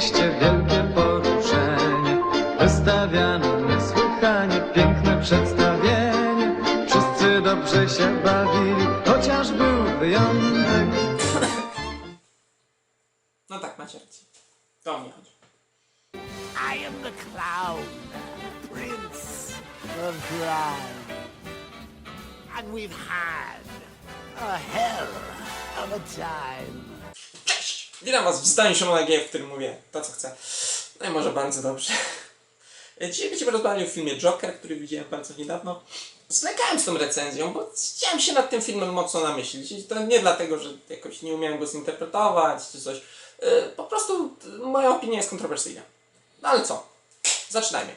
rzeczywiście wielkie poruszenie. Wystawiano niesłychanie piękne przedstawienie. Wszyscy dobrze się bawili, chociaż był wyjątek. No tak, macie rację. To o mnie chodzi. I am the clown, prince of crime. And we've had a hell of a time. Cześć! Witam was w zdaniu Szymona G, w którym mówię to, co chcę. No i może bardzo dobrze. Dzisiaj będziemy rozmawiali o filmie Joker, który widziałem bardzo niedawno. Zlekałem z tą recenzją, bo chciałem się nad tym filmem mocno namyślić. I to nie dlatego, że jakoś nie umiałem go zinterpretować czy coś. Yy, Po prostu yy, moja opinia jest kontrowersyjna. No ale co? Zaczynajmy.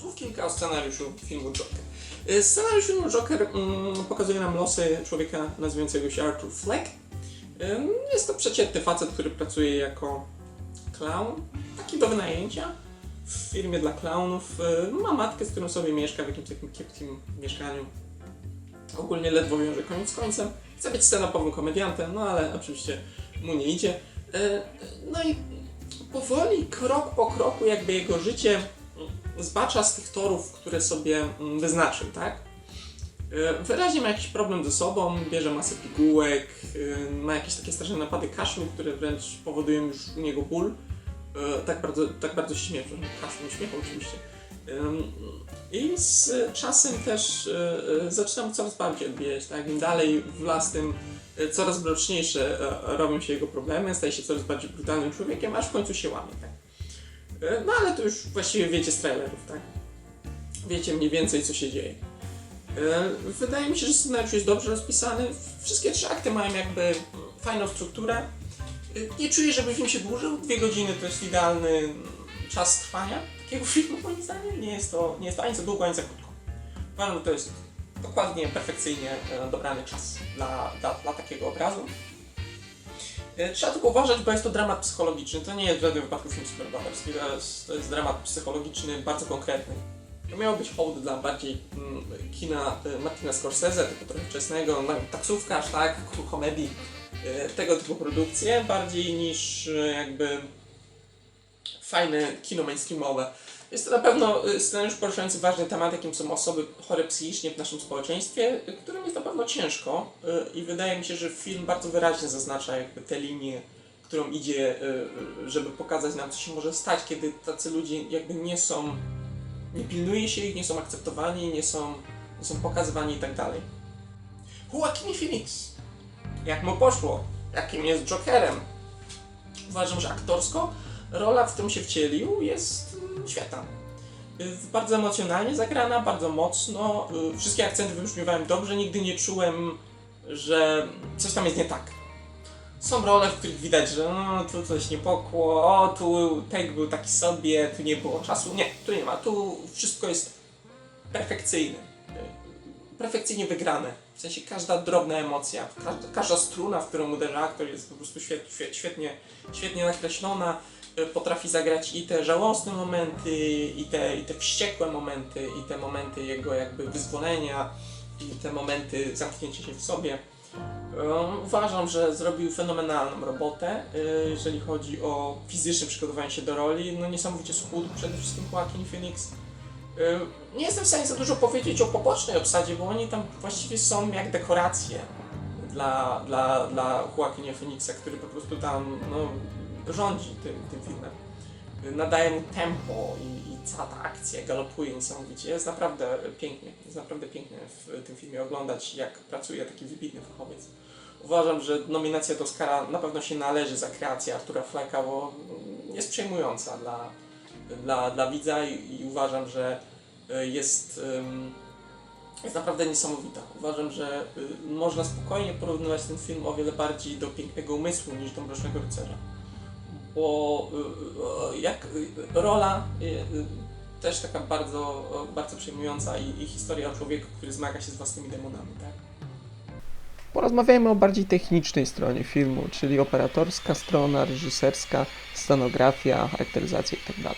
Słów kilka o scenariuszu filmu Joker. Y, Scenariusz filmu Joker mm, pokazuje nam losy człowieka nazywającego się Arthur Fleck. Jest to przeciętny facet, który pracuje jako clown, taki do wynajęcia w firmie dla clownów. Ma matkę, z którą sobie mieszka w jakimś takim kiepskim mieszkaniu. Ogólnie ledwo wiąże koniec z końcem. Chce być stand-upowym komediantem, no ale oczywiście mu nie idzie. No i powoli, krok po kroku, jakby jego życie zbacza z tych torów, które sobie mm, wyznaczył, tak? E, Wyraźnie ma jakiś problem ze sobą, bierze masę pigułek, e, ma jakieś takie straszne napady kaszlu, które wręcz powodują już u niego ból. E, Tak bardzo, tak bardzo się przepraszam, kaszlu, śmiechu oczywiście. I z czasem też zaczynam coraz bardziej odbijać, tak? Im dalej w las, tym coraz mroczniejsze robią się jego problemy, staje się coraz bardziej brutalnym człowiekiem, aż w końcu się łamie, tak? No ale to już właściwie wiecie z trailerów, tak? Wiecie mniej więcej co się dzieje. E, Wydaje mi się, że scenariusz jest dobrze rozpisany. Wszystkie trzy akty mają jakby fajną strukturę. E, Nie czuję, żeby film się dłużył. Dwie godziny to jest idealny czas trwania takiego filmu, moim zdaniem. Nie jest to, nie jest to ani za długo, ani za krótko. Uważam, że to jest dokładnie, perfekcyjnie e, dobrany czas dla, dla, dla takiego obrazu. Trzeba tylko uważać, bo jest to dramat psychologiczny. To nie jest w żadnym wypadku film superbohaterski. To to jest dramat psychologiczny, bardzo konkretny. To miało być hołd dla bardziej mm, kina y, Martina Scorsese, typu trochę wczesnego, taksówkarz, tak, komedii, y, tego typu produkcje, bardziej niż y, jakby fajne kino mainstreamowe. Jest to na pewno scenariusz poruszający ważny temat, jakim są osoby chore psychicznie w naszym społeczeństwie, którym jest na pewno ciężko i wydaje mi się, że film bardzo wyraźnie zaznacza jakby tę linię, którą idzie, żeby pokazać nam, co się może stać, kiedy tacy ludzie jakby nie są nie pilnuje się ich, nie są akceptowani, nie są, nie są pokazywani i tak dalej. Joaquin Phoenix. Jak mu poszło? Jakim jest Jokerem? Uważam, że aktorsko rola, w którą się wcielił, jest mm, świetna. Y, Bardzo emocjonalnie zagrana, bardzo mocno. y, Wszystkie akcenty wybrzmiewałem dobrze, nigdy nie czułem, że coś tam jest nie tak. Są role, w których widać, że no, tu coś nie pokło, o, tu tek był taki sobie, tu nie było czasu. Nie, tu nie ma, tu wszystko jest perfekcyjne. Perfekcyjnie wygrane. W sensie każda drobna emocja, każda, każda struna, w którą uderza aktor jest po prostu świet, świet, świetnie, świetnie nakreślona. Y, Potrafi zagrać i te żałosne momenty, i te, i te wściekłe momenty, i te momenty jego jakby wyzwolenia, i te momenty zamknięcia się w sobie. Uważam, że zrobił fenomenalną robotę, y, jeżeli chodzi o fizyczne przygotowanie się do roli. No niesamowicie schudł przede wszystkim Joaquin Phoenix. Y, Nie jestem w stanie za dużo powiedzieć o pobocznej obsadzie, bo oni tam właściwie są jak dekoracje dla, dla, dla Joaquinia Phoenixa, który po prostu tam no, rządzi tym, tym filmem. Nadaje mu tempo i, i cała ta akcja galopuje niesamowicie. Jest naprawdę pięknie, jest naprawdę pięknie w tym filmie oglądać, jak pracuje taki wybitny fachowiec. Uważam, że nominacja do Oscara na pewno się należy za kreację Artura Flecka, bo jest przejmująca dla, dla, dla widza i, i uważam, że y, jest, jest naprawdę niesamowita. Uważam, że y, można spokojnie porównywać ten film o wiele bardziej do Pięknego Umysłu niż do Mrocznego Rycerza. Bo y, y, jak y, rola też taka bardzo, bardzo przejmująca i, i historia o człowieku, który zmaga się z własnymi demonami, tak? Porozmawiajmy o bardziej technicznej stronie filmu, czyli operatorska strona, reżyserska, scenografia, charakteryzacja itd.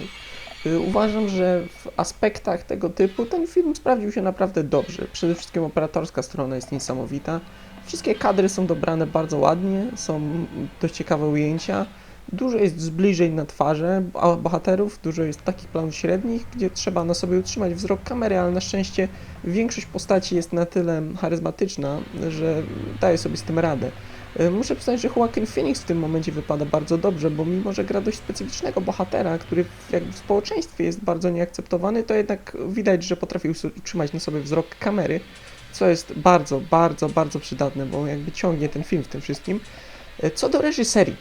Y, Uważam, że w aspektach tego typu ten film sprawdził się naprawdę dobrze. Przede wszystkim operatorska strona jest niesamowita. Wszystkie kadry są dobrane bardzo ładnie, są dość ciekawe ujęcia. Dużo jest zbliżeń na twarze bohaterów, dużo jest takich planów średnich, gdzie trzeba na sobie utrzymać wzrok kamery, ale na szczęście większość postaci jest na tyle charyzmatyczna, że daje sobie z tym radę. E, Muszę przyznać, że Joaquin Phoenix w tym momencie wypada bardzo dobrze, bo mimo, że gra dość specyficznego bohatera, który jakby w społeczeństwie jest bardzo nieakceptowany, to jednak widać, że potrafi us- utrzymać na sobie wzrok kamery, co jest bardzo, bardzo, bardzo przydatne, bo jakby ciągnie ten film w tym wszystkim. E, Co do reżyserii,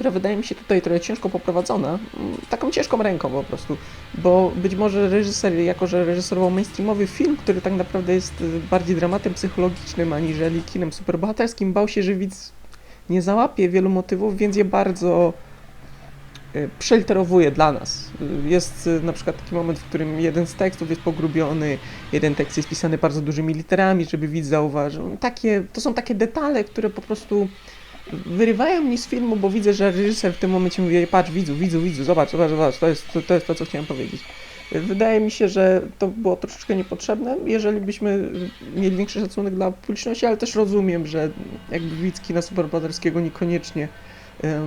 która wydaje mi się tutaj trochę ciężko poprowadzona, mm, taką ciężką ręką po prostu, bo być może reżyser, jako że reżyserował mainstreamowy film, który tak naprawdę jest y, bardziej dramatem psychologicznym aniżeli kinem superbohaterskim, bał się, że widz nie załapie wielu motywów, więc je bardzo y, przeliterowuje dla nas. Y, Jest na przykład taki moment, w którym jeden z tekstów jest pogrubiony, jeden tekst jest pisany bardzo dużymi literami, żeby widz zauważył. Takie, to są takie detale, które po prostu wyrywają mnie z filmu, bo widzę, że reżyser w tym momencie mówi, "Ej, patrz, widzu, widzu, widzu, zobacz, zobacz, zobacz, to jest to, to, jest to co chciałem powiedzieć. Wydaje mi się, że to było troszeczkę niepotrzebne, jeżeli byśmy mieli większy szacunek dla publiczności, ale też rozumiem, że jakby widz kina superbohaterskiego niekoniecznie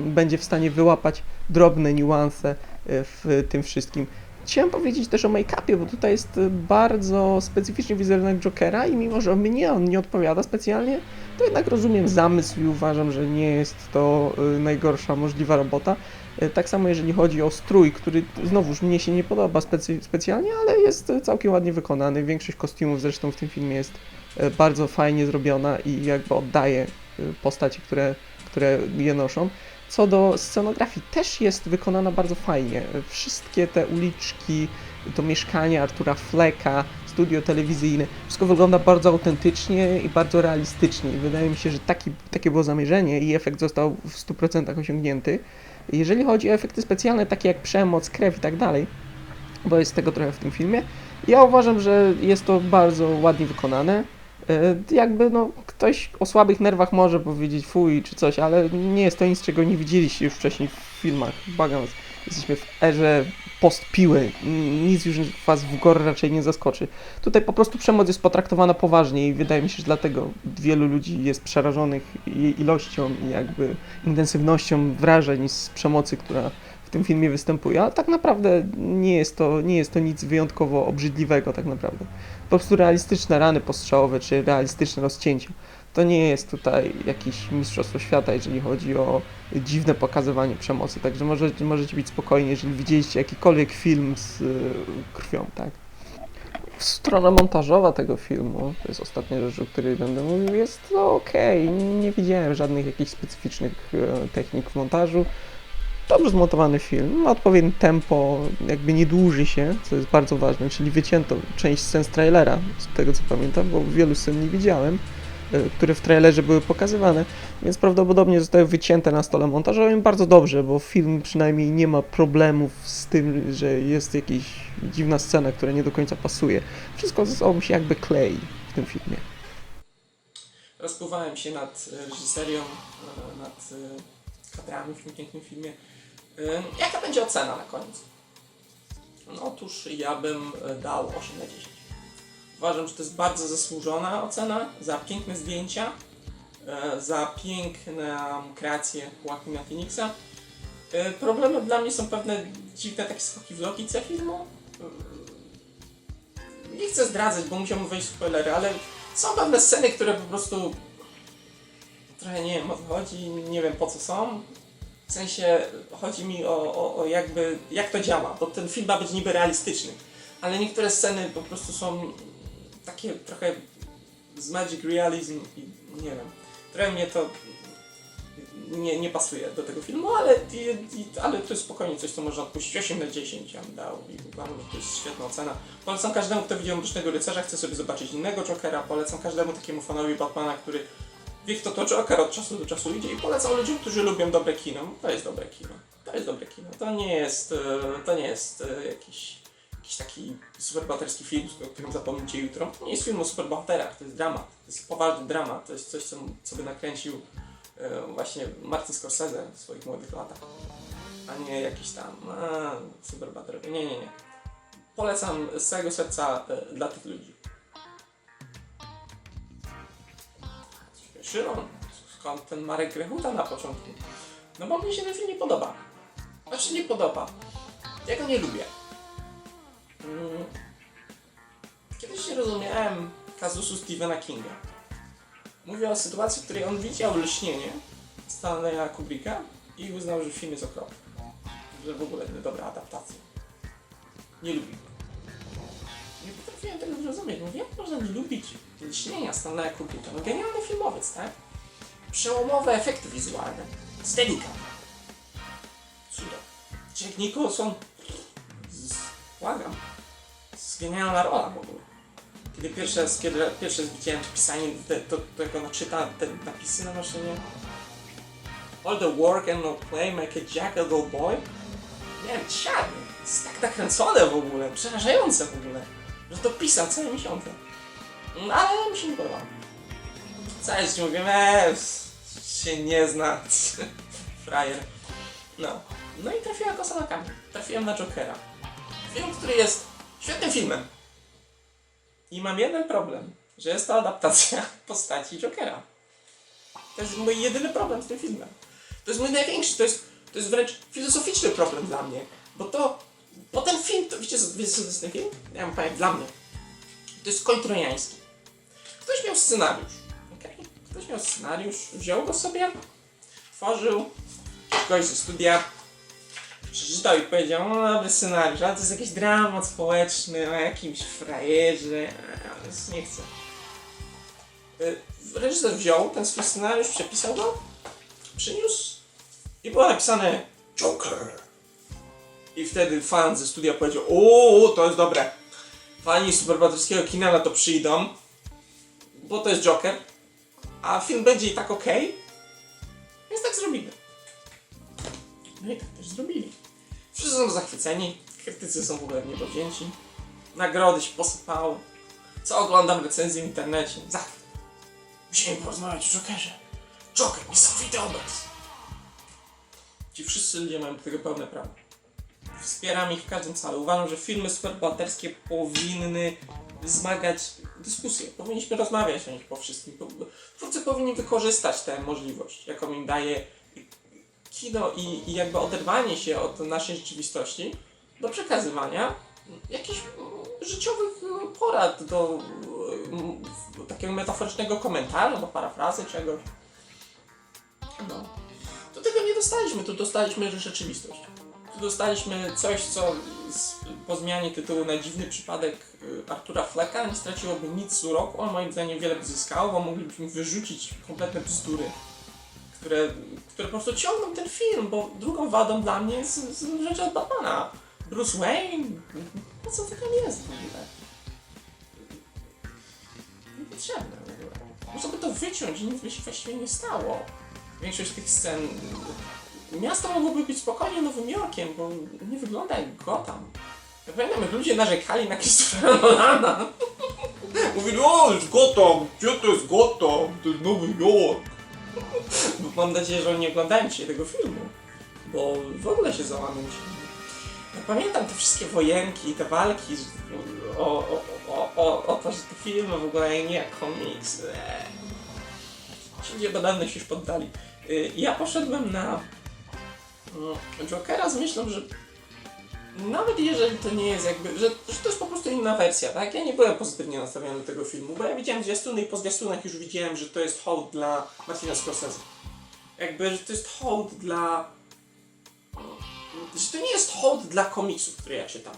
będzie w stanie wyłapać drobne niuanse e, w tym wszystkim. Chciałem powiedzieć też o make-upie, bo tutaj jest bardzo specyficzny wizerunek Jokera i mimo, że mnie on nie odpowiada specjalnie, to jednak rozumiem zamysł i uważam, że nie jest to y, najgorsza możliwa robota. Y, Tak samo jeżeli chodzi o strój, który znowuż mnie się nie podoba specy- specjalnie, ale jest całkiem ładnie wykonany. Większość kostiumów zresztą w tym filmie jest y, bardzo fajnie zrobiona i jakby oddaje postaci, które, które je noszą. Co do scenografii, też jest wykonana bardzo fajnie. Wszystkie te uliczki, to mieszkanie Artura Fleka, studio telewizyjne, wszystko wygląda bardzo autentycznie i bardzo realistycznie. Wydaje mi się, że taki, takie było zamierzenie i efekt został w 100% osiągnięty. Jeżeli chodzi o efekty specjalne, takie jak przemoc, krew i tak dalej, bo jest tego trochę w tym filmie, ja uważam, że jest to bardzo ładnie wykonane. E, Jakby no, ktoś o słabych nerwach może powiedzieć fuj czy coś, ale nie jest to nic, czego nie widzieliście już wcześniej w filmach. Błagam jesteśmy w erze post-piły. Nic już was w gore raczej nie zaskoczy. Tutaj po prostu przemoc jest potraktowana poważnie i wydaje mi się, że dlatego wielu ludzi jest przerażonych jej ilością i jakby intensywnością wrażeń z przemocy, która tym filmie występuje, ale tak naprawdę nie jest to, nie jest to nic wyjątkowo obrzydliwego tak naprawdę. Po prostu realistyczne rany postrzałowe, czy realistyczne rozcięcia. To nie jest tutaj jakieś mistrzostwo świata, jeżeli chodzi o dziwne pokazywanie przemocy, także możecie, możecie być spokojni, jeżeli widzieliście jakikolwiek film z y, krwią, tak? Strona montażowa tego filmu, to jest ostatnia rzecz, o której będę mówił, jest to okej. Nie widziałem żadnych jakichś specyficznych e, technik w montażu. Dobrze zmontowany film, ma odpowiednie tempo, jakby nie dłuży się, co jest bardzo ważne, czyli wycięto część scen z trailera, z tego co pamiętam, bo wielu scen nie widziałem, e, które w trailerze były pokazywane, więc prawdopodobnie zostały wycięte na stole montażowym bardzo dobrze, bo film przynajmniej nie ma problemów z tym, że jest jakaś dziwna scena, która nie do końca pasuje. Wszystko ze sobą się jakby klei w tym filmie. Rozpływałem się nad e, reżyserią, e, nad kadrami w tym pięknym filmie. E, Jaka będzie ocena na koniec? No, otóż ja bym e, dał 8 na 10. Uważam, że to jest bardzo zasłużona ocena za piękne zdjęcia, e, za piękną kreację Joaquina Phoenixa. E, Problemy dla mnie są pewne dziwne takie skoki w logice filmu. E, Nie chcę zdradzać, bo musiałbym wejść w spoilery, ale są pewne sceny, które po prostu trochę nie wiem o co chodzi, nie wiem po co są. W sensie chodzi mi o, o, o jakby jak to działa, bo ten film ma być niby realistyczny, ale niektóre sceny po prostu są takie trochę z magic realism i nie wiem, trochę mnie to nie, nie pasuje do tego filmu, ale, i, i, ale to jest spokojnie coś, co można odpuścić. 8 na 10 ja bym dał i uważam, że to jest świetna ocena. Polecam każdemu, kto widział Mrocznego Rycerza, chce sobie zobaczyć innego Jokera, polecam każdemu takiemu fanowi Batmana, który wie kto to Joker od czasu do czasu idzie i polecam ludziom, którzy lubią dobre kino. To jest dobre kino. To jest dobre kino. To nie jest, e, to nie jest e, jakiś, jakiś taki superbohaterski film, o którym zapomnicie jutro. To nie jest film o superbohaterach, to jest dramat. To jest poważny dramat. To jest coś, co, co by nakręcił e, właśnie Martin Scorsese w swoich młodych latach. A nie jakiś tam a. Nie, nie, nie. Polecam z całego serca dla tych ludzi. Szymon, skąd ten Marek Grechuta na początku? No bo mnie się ten film nie podoba. Znaczy nie podoba. Ja go nie lubię. Mm. Kiedyś nie rozumiałem kazusu Stephena Kinga. Mówię o sytuacji, w której on widział lśnienie Stanleya Kubricka i uznał, że film jest okropny. Że w ogóle dobra adaptacja. Nie lubił. Nie potrafiłem tego zrozumieć. Mówię, jak można nie lubić lśnienia Stanleya Kubricka? No genialny filmowiec, tak? Przełomowe efekty wizualne. Steadicam. Cudo. Jack Nicholson. Błagam. Z genialna rola w ogóle. Kiedy pierwszy raz, kiedy pierwszy raz widziałem pisanie te, to, tego naczyta te napisy na maszynie. All the work and no play make a jack a dull boy. Nie wiem. To jest tak nakręcone w ogóle, przerażające w ogóle. Że to pisał całe miesiące. No, ale mi się nie podobało. Całe życie mówię, eee, się nie zna. Frajer. No. No i trafiłem kosa na. Trafiłem na Jokera. Film, który jest świetnym filmem. I mam jeden problem, że jest to adaptacja postaci Jokera. To jest mój jedyny problem z tym filmem. To jest mój największy, to jest, to jest wręcz filozoficzny problem dla mnie. Bo to, bo ten film, to wiecie, co- wiecie co to jest ten film? Ja mam powiem, dla mnie. To jest koń trojański. Ktoś miał scenariusz, okej? Ktoś miał scenariusz, wziął go sobie, tworzył, kogoś ze studia, przeczytał i powiedział, no dobry scenariusz, ale to jest jakiś dramat społeczny o jakimś frajerze, a, nie chcę. Y, Reżyser wziął ten swój scenariusz, przepisał go, przyniósł i było napisane Joker. I wtedy fan ze studia powiedział, o, to jest dobre. Fani superbohaterskiego kina na to przyjdą, bo to jest Joker, a film będzie i tak okej, więc tak zrobimy. No i tak też zrobili. Wszyscy są zachwyceni, krytycy są w ogóle niedowzięci, nagrody się posypały. Co oglądam recenzje w internecie? Zachwyt. Musimy porozmawiać o Jokerze. Joker, niesamowity obraz. Ci wszyscy ludzie mają do tego pełne prawo. Wspieram ich w każdym celu. Uważam, że filmy superbohaterskie powinny wzmagać dyskusję. Powinniśmy rozmawiać o nich po wszystkim. Twórcy powinni wykorzystać tę możliwość, jaką im daje kino i, i jakby oderwanie się od naszej rzeczywistości do przekazywania jakichś życiowych porad, do mm, takiego metaforycznego komentarza, do parafrazy czegoś. No. Do tego nie dostaliśmy, tu dostaliśmy rzeczywistość. Dostaliśmy coś, co z, po zmianie tytułu na dziwny przypadek y, Artura Flecka nie straciłoby nic z uroku, a moim zdaniem wiele by zyskało, bo moglibyśmy wyrzucić kompletne bzdury które, które po prostu ciągną ten film, bo drugą wadą dla mnie jest, jest rzecz od Batmana. Bruce Wayne? Po co to tam jest w ogóle? Niepotrzebne w ogóle. Można by to wyciąć i nic by się właściwie nie stało. Większość tych scen... Miasto mogłoby być spokojnie Nowym Jorkiem, bo nie wygląda jak Gotham. Ja pamiętam, jak ludzie narzekali na Christophera Nolana. Mówili, o, jest Gotham, gdzie to jest Gotham? To jest Nowy Jork. Mam nadzieję, że oni nie oglądają dzisiaj tego filmu, bo w ogóle się załamią. Ja pamiętam te wszystkie wojenki i te walki z- o, o, o, o, o to, że te filmy w ogóle nie jak komiks. Ci ludzie badane się już poddali. Y, Ja poszedłem na Jokera z myślą, że nawet jeżeli to nie jest jakby, że, że to jest po prostu inna wersja, tak? Ja nie byłem pozytywnie nastawiony do tego filmu, bo ja widziałem zwiastuny i po zwiastunach już widziałem, że to jest hołd dla Martina Scorsese. Jakby, że to jest hołd dla... Że to nie jest hołd dla komiksów, które ja czytam.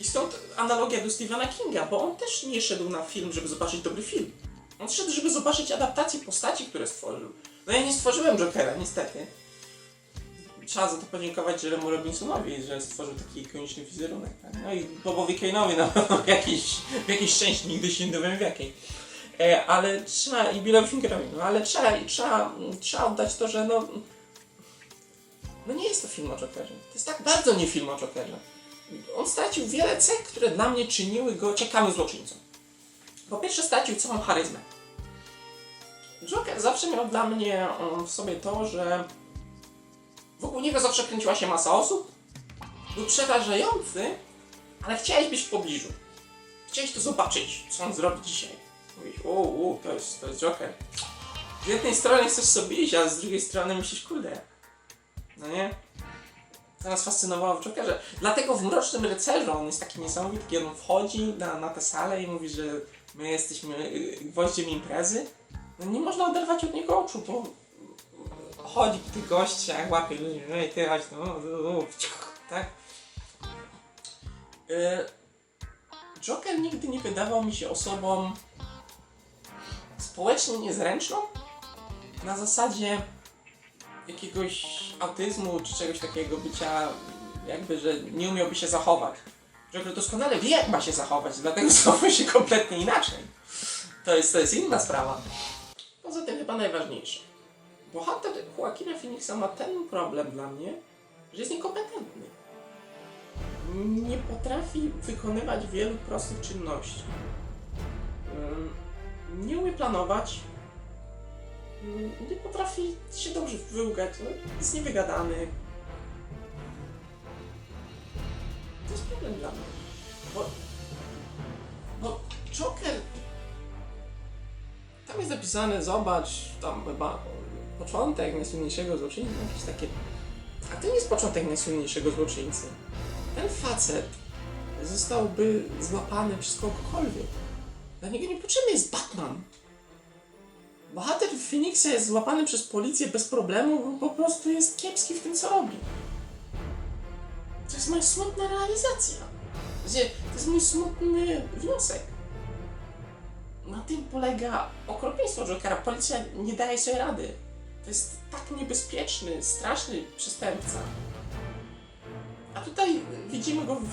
I stąd analogia do Stephena Kinga, bo on też nie szedł na film, żeby zobaczyć dobry film. On szedł, żeby zobaczyć adaptację postaci, które stworzył. No ja nie stworzyłem Jokera, niestety trzeba za to podziękować Jeremu Robinsonowi, że stworzył taki ikoniczny wizerunek. Tak? No i Bobowi Kane'owi na pewno w jakiejś, w jakiejś części, nigdy się nie dowiem w jakiej. E, ale trzeba, i Billowi Fingerowi, no ale trzeba, trzeba, trzeba oddać to, że no, no nie jest to film o Jokerze. To jest tak bardzo nie film o Jokerze. On stracił wiele cech, które dla mnie czyniły go ciekawym złoczyńcą. Po pierwsze stracił całą charyzmę. Joker zawsze miał dla mnie um, w sobie to, że Wokół niego zawsze kręciła się masa osób. Był przerażający, ale chciałeś być w pobliżu. Chciałeś to zobaczyć, co on zrobi dzisiaj. Mówisz, o, o, to jest, to jest Joker. z jednej strony chcesz sobie iść, a z drugiej strony myślisz, kurde, no nie? To nas fascynowało w Jokerze. Dlatego w Mrocznym Rycerzu on jest taki niesamowity, kiedy on wchodzi na, na tę salę i mówi, że my jesteśmy y, gwoździem imprezy. Nie można oderwać od niego oczu, bo chodzi po tych gościach, łapie ludzi, ej ty chodź, no, tak? Y, Joker nigdy nie wydawał mi się osobą społecznie niezręczną. Na zasadzie jakiegoś autyzmu czy czegoś takiego bycia, jakby, że nie umiałby się zachować. Joker doskonale wie, jak ma się zachować, dlatego zachowuje się kompletnie inaczej. To jest, to jest inna sprawa. Poza tym chyba najważniejsze. Bohater Joaquina Phoenixa ma ten problem dla mnie, że jest niekompetentny. Nie potrafi wykonywać wielu prostych czynności. Nie umie planować. Nie potrafi się dobrze wyłgać. No, jest niewygadany. To jest problem dla mnie. Bo, bo Joker tam jest napisane, zobacz, tam chyba początek najsłynniejszego złoczyńcy, jakieś takie... A to nie jest początek najsłynniejszego złoczyńcy. Ten facet zostałby złapany przez kogokolwiek. Dla niego niepotrzebny jest Batman. Bohater Phoenixa jest złapany przez policję bez problemu, bo po prostu jest kiepski w tym, co robi. To jest moja smutna realizacja. To jest mój smutny wniosek. Na tym polega okropieństwo Jokera. Policja nie daje sobie rady. To jest tak niebezpieczny, straszny przestępca. A tutaj widzimy go. W...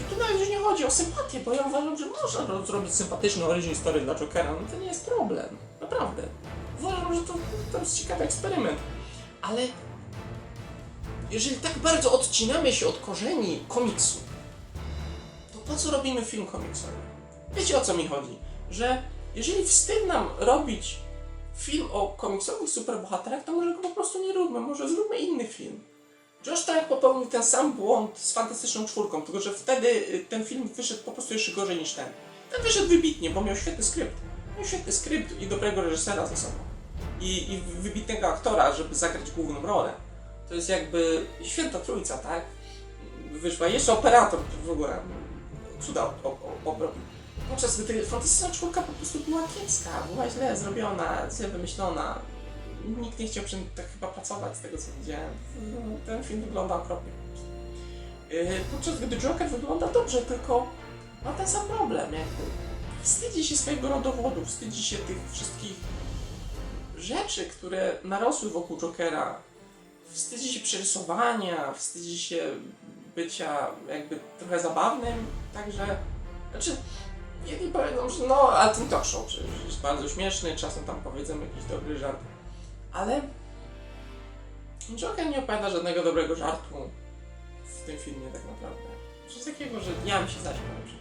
I tu nawet już nie chodzi o sympatię, bo ja uważam, że można ro- zrobić sympatyczny origin story dla Jokera. No to nie jest problem. Naprawdę. Uważam, że to, to jest ciekawy eksperyment. Ale jeżeli tak bardzo odcinamy się od korzeni komiksu, to po co robimy film komiksowy? Wiecie o co mi chodzi? Że jeżeli wstyd nam robić film o komiksowych superbohaterach, to może go po prostu nie róbmy, może zróbmy inny film. Josh Trank popełnił ten sam błąd z Fantastyczną Czwórką, tylko że wtedy y, ten film wyszedł po prostu jeszcze gorzej niż ten. Ten wyszedł wybitnie, bo miał świetny skrypt. Miał świetny skrypt i dobrego reżysera za sobą. I, I wybitnego aktora, żeby zagrać główną rolę. To jest jakby święta trójca, tak? Wyszła jeszcze operator w ogóle cuda ob- ob- obrobił. Podczas gdy Fantastyczna Czwórka po prostu była kiepska, była źle zrobiona, źle wymyślona. Nikt nie chciał przy tak chyba pracować z tego co widziałem. Ten film wygląda okropnie. Yy, Podczas gdy Joker wygląda dobrze, tylko ma ten sam problem jakby. Wstydzi się swojego rodowodu, wstydzi się tych wszystkich rzeczy, które narosły wokół Jokera. Wstydzi się przerysowania, wstydzi się bycia jakby trochę zabawnym, także... Znaczy, jedni powiedzą, że no, ten talk show przecież jest bardzo śmieszny, czasem tam powiedzą jakiś dobry żart, ale Joker nie opowiada żadnego dobrego żartu w tym filmie tak naprawdę. Coś takiego, że ja bym się zaśmiał na.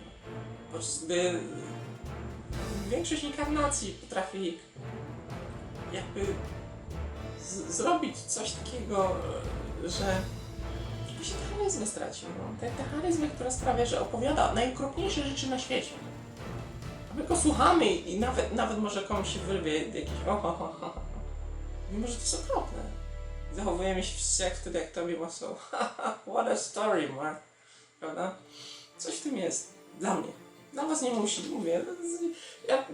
Podczas gdy większość inkarnacji potrafi jakby zrobić coś takiego, że się charyzmy stracił. No. Te, te charyzmy, która sprawia, że opowiada najokropniejsze rzeczy na świecie. My go słuchamy i nawet, nawet może komuś się wyrwie jakiś o, ho. Mimo, że to jest okropne. Zachowujemy się wszyscy jak wtedy, jak tobie Waso. What a story, Mark. Prawda? Coś w tym jest. Dla mnie. Dla was nie musi, mówię. Ja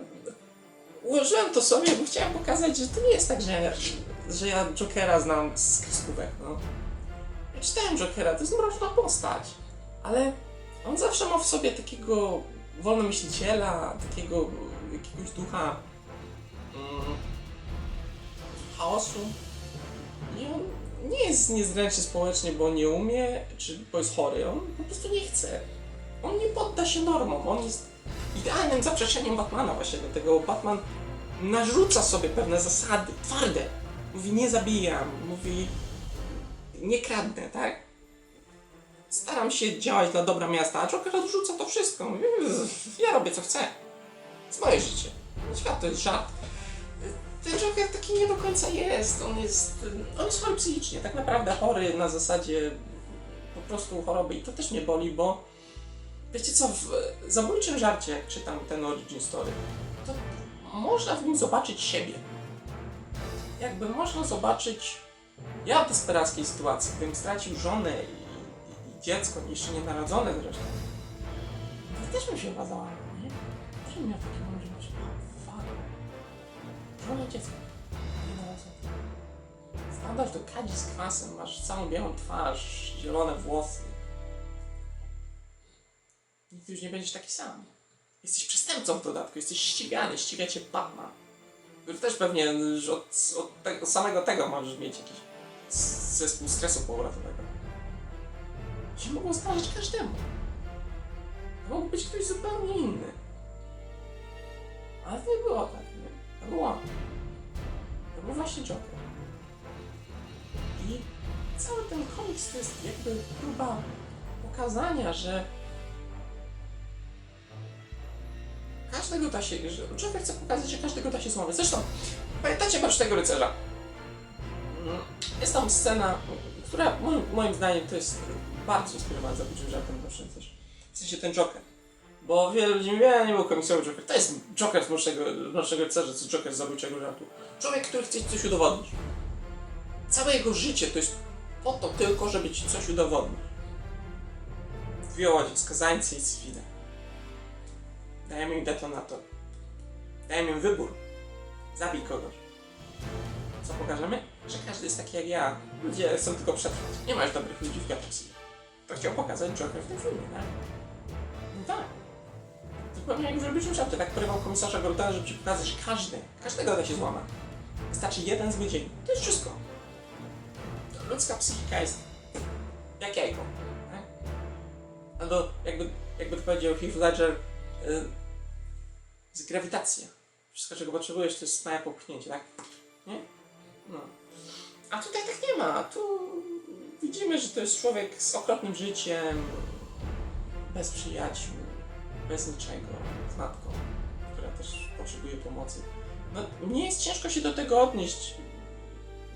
ułożyłem to sobie, bo chciałem pokazać, że to nie jest tak, że, że ja Jokera znam z kreskówek, no. Ja czytałem Jokera, to jest mroczna postać, ale on zawsze ma w sobie takiego wolnomyśliciela, takiego jakiegoś ducha mm, chaosu. I on nie jest niezręczny społecznie, bo nie umie, czy bo jest chory, on po prostu nie chce. On nie podda się normom, on jest idealnym zaprzeczeniem Batmana właśnie, dlatego Batman narzuca sobie pewne zasady, twarde. Mówi nie zabijam, mówi nie kradnę, tak? Staram się działać dla dobra miasta, a Joker odrzuca to wszystko. Ja robię co chcę. Jest moje życie. Świat to jest żart. Ten Joker taki nie do końca jest. On jest, on jest chory psychicznie, tak naprawdę chory na zasadzie po prostu choroby i to też mnie boli, bo wiecie co, w zabójczym żarcie, jak czytam ten origin story, to można w nim zobaczyć siebie. jakby można zobaczyć ja w desperackiej sytuacji, gdybym stracił żonę dziecko, jeszcze nienarodzone zresztą, to też bym się bazała, nie? Też bym miał takie "O, fuck, żona dziecko, nienarodzone. Wpadasz do kadzi z kwasem, masz całą białą twarz, zielone włosy. Nigdy już nie będziesz taki sam. Jesteś przestępcą w dodatku, jesteś ścigany, ściga cię Batman. Który też pewnie od, od tego, samego tego możesz mieć jakiś zespół stresu powrotowego. Się mogło zdarzyć każdemu. To mógł być ktoś zupełnie inny. Ale to nie było tak, nie? To było. To był właśnie Joker. I cały ten komiks to jest jakby próba pokazania, że każdego da się, że Joker chce pokazać, że każdego da się złamać. Zresztą, pamiętacie Marsz tego Rycerza? Jest tam scena, która moim, moim zdaniem to jest bardzo inspirowana zabójczym żartem Marsz Rycerz. W sensie ten Joker. Bo wiele ludzi mówi, ja nie był komiksowy Joker. To jest Joker z Marszego, Marszego Rycerza, co Joker z zabójczego żartu. Człowiek, który chce coś udowodnić. Całe jego życie to jest po to tylko, żeby ci coś udowodnić. Łodzie, skazańcy i cywile. Dajemy im detonator. Dajemy im wybór. Zabij kogoś. Co pokażemy? Że każdy jest taki jak ja. Ludzie chcą tylko przetrwać. Nie masz dobrych ludzi w galaksji. To chciał pokazać Joker w tym filmie, tak? No tak. Zupełnie jak w Robiczym Szafcie. Tak porywał komisarza Gordona, żeby ci pokazać, że każdy, każdego da się złamać. Wystarczy jeden zły dzień. To jest wszystko. Ludzka psychika jest jak jajko. Tak? Albo jakby, jakby to powiedział Heath Ledger, y, z grawitacja. Wszystko, czego potrzebujesz, to jest małe popchnięcie, tak? Nie? No. A tutaj tak nie ma. Tu widzimy, że to jest człowiek z okropnym życiem, bez przyjaciół, bez niczego, z matką, która też potrzebuje pomocy. No, mnie jest ciężko się do tego odnieść,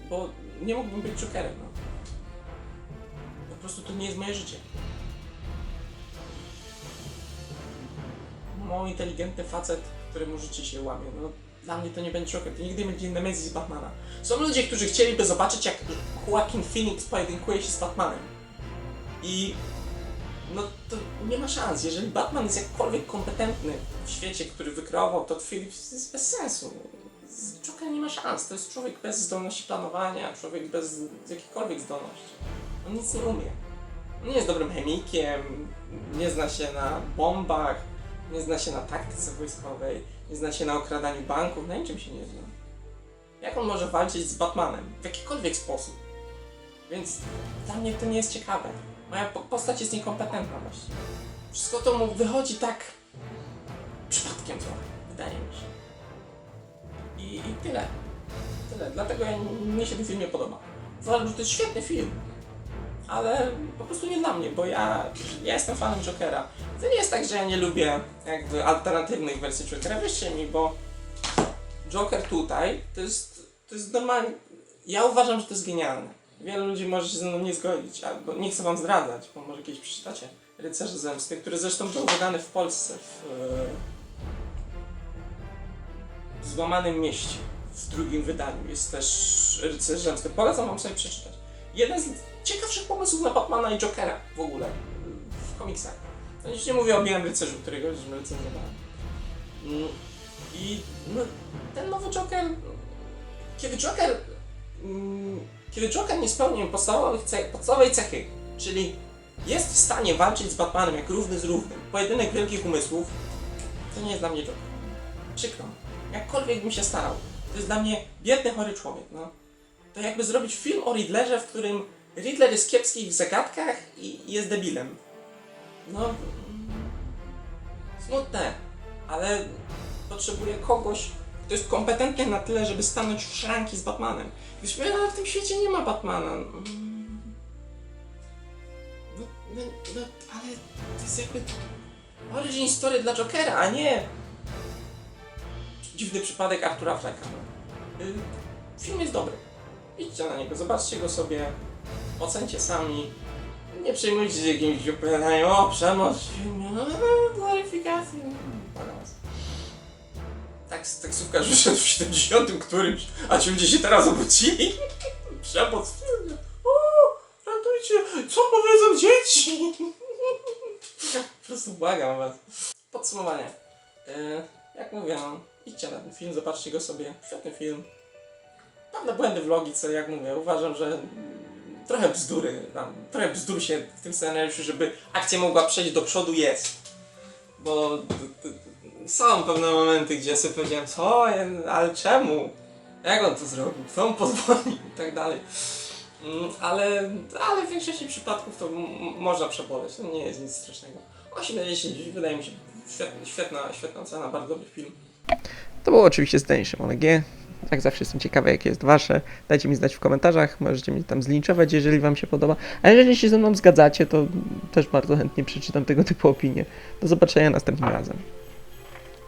bo nie mógłbym być Jokerem, no. Po prostu to nie jest moje życie. Mało inteligentny facet, któremu życie się łamie. No, dla mnie to nie będzie Joker, to nigdy nie będzie Nemesis Batmana. Są ludzie, którzy chcieliby zobaczyć, jak Joaquin Phoenix pojedynkuje się z Batmanem. I no to nie ma szans. Jeżeli Batman jest jakkolwiek kompetentny w świecie, który wykreował Todd Phillips, to jest bez sensu. Joker nie ma szans. To jest człowiek bez zdolności planowania, człowiek bez jakichkolwiek zdolności. On nic nie umie. On nie jest dobrym chemikiem, nie zna się na bombach, nie zna się na taktyce wojskowej, nie zna się na okradaniu banków, na niczym się nie zna. Jak on może walczyć z Batmanem? W jakikolwiek sposób. Więc dla mnie to nie jest ciekawe. Moja po- postać jest niekompetentna właściwie. Wszystko to mu wychodzi tak przypadkiem trochę, wydaje mi się. I, I tyle. Tyle. Dlatego ja, mnie się ten film nie podoba. Uważam, że to jest świetny film. Ale po prostu nie dla mnie, bo ja, ja jestem fanem Jokera. To nie jest tak, że ja nie lubię jakby alternatywnych wersji Jokera. Wierzcie mi, bo Joker tutaj to jest, to jest normalnie. Ja uważam, że to jest genialne. Wielu ludzi może się ze mną nie zgodzić, albo nie chcę wam zdradzać, bo może kiedyś przeczytacie. Rycerze Zemsty, który zresztą był wydany w Polsce w, e, w złamanym mieście. W drugim wydaniu jest też Rycerze Zemsty. Polecam wam sobie przeczytać. Jeden z ciekawszych pomysłów na Batmana i Jokera w ogóle w komiksach. Już nie mówię o Białym Rycerzu, którego żeśmy recenzowali. Mm, I no, ten nowy Joker, kiedy Joker, mm, kiedy Joker nie spełnił podstawowych ce- podstawowej cechy, czyli jest w stanie walczyć z Batmanem jak równy z równym, pojedynek wielkich umysłów, to nie jest dla mnie Joker. Przykro. Jakkolwiek bym się starał, to jest dla mnie biedny, chory człowiek, no. To jakby zrobić film o Riddlerze, w którym Riddler jest kiepski w zagadkach i jest debilem. No, smutne, ale potrzebuje kogoś, kto jest kompetentny na tyle, żeby stanąć w szranki z Batmanem. Gdyż w tym świecie nie ma Batmana. Mm. No, no, no, ale to jest jakby origin story dla Jokera, a nie dziwny przypadek Artura Flecka. No. Y, Film jest dobry. Idźcie na niego, zobaczcie go sobie, ocencie sami. Nie przejmujcie się jakimś opowiadaniem o przemoc w filmie, no, no, gloryfikacji. no, błagam was. tak, taksówkarz wyszedł w 70 którymś, a ci ludzie się teraz obudzili. Przemoc w filmie. O, ratujcie, co powiedzą dzieci? Po prostu błagam was. Podsumowanie. Yy, jak mówię, no, idźcie na ten film, zobaczcie go sobie. Świetny film. Pewne błędy w logice, jak mówię, uważam, że trochę bzdury, tam, trochę bzdur się w tym scenariuszu, żeby akcja mogła przejść do przodu jest. Bo są pewne momenty, gdzie sobie powiedziałem, co, ale czemu? Jak on to zrobił? Kto mu pozwolił? I tak dalej. Mm, Ale, ale w większości przypadków to można przeboleć, to nie jest nic strasznego. 8 na 10 wydaje mi się świetna, świetna, świetna cena, bardzo dobry film. To było oczywiście zdanie Szymona G. Jak zawsze jestem ciekawy, jakie jest wasze. Dajcie mi znać w komentarzach, możecie mnie tam zlinczować, jeżeli wam się podoba. A jeżeli się ze mną zgadzacie, to też bardzo chętnie przeczytam tego typu opinie. Do zobaczenia następnym razem.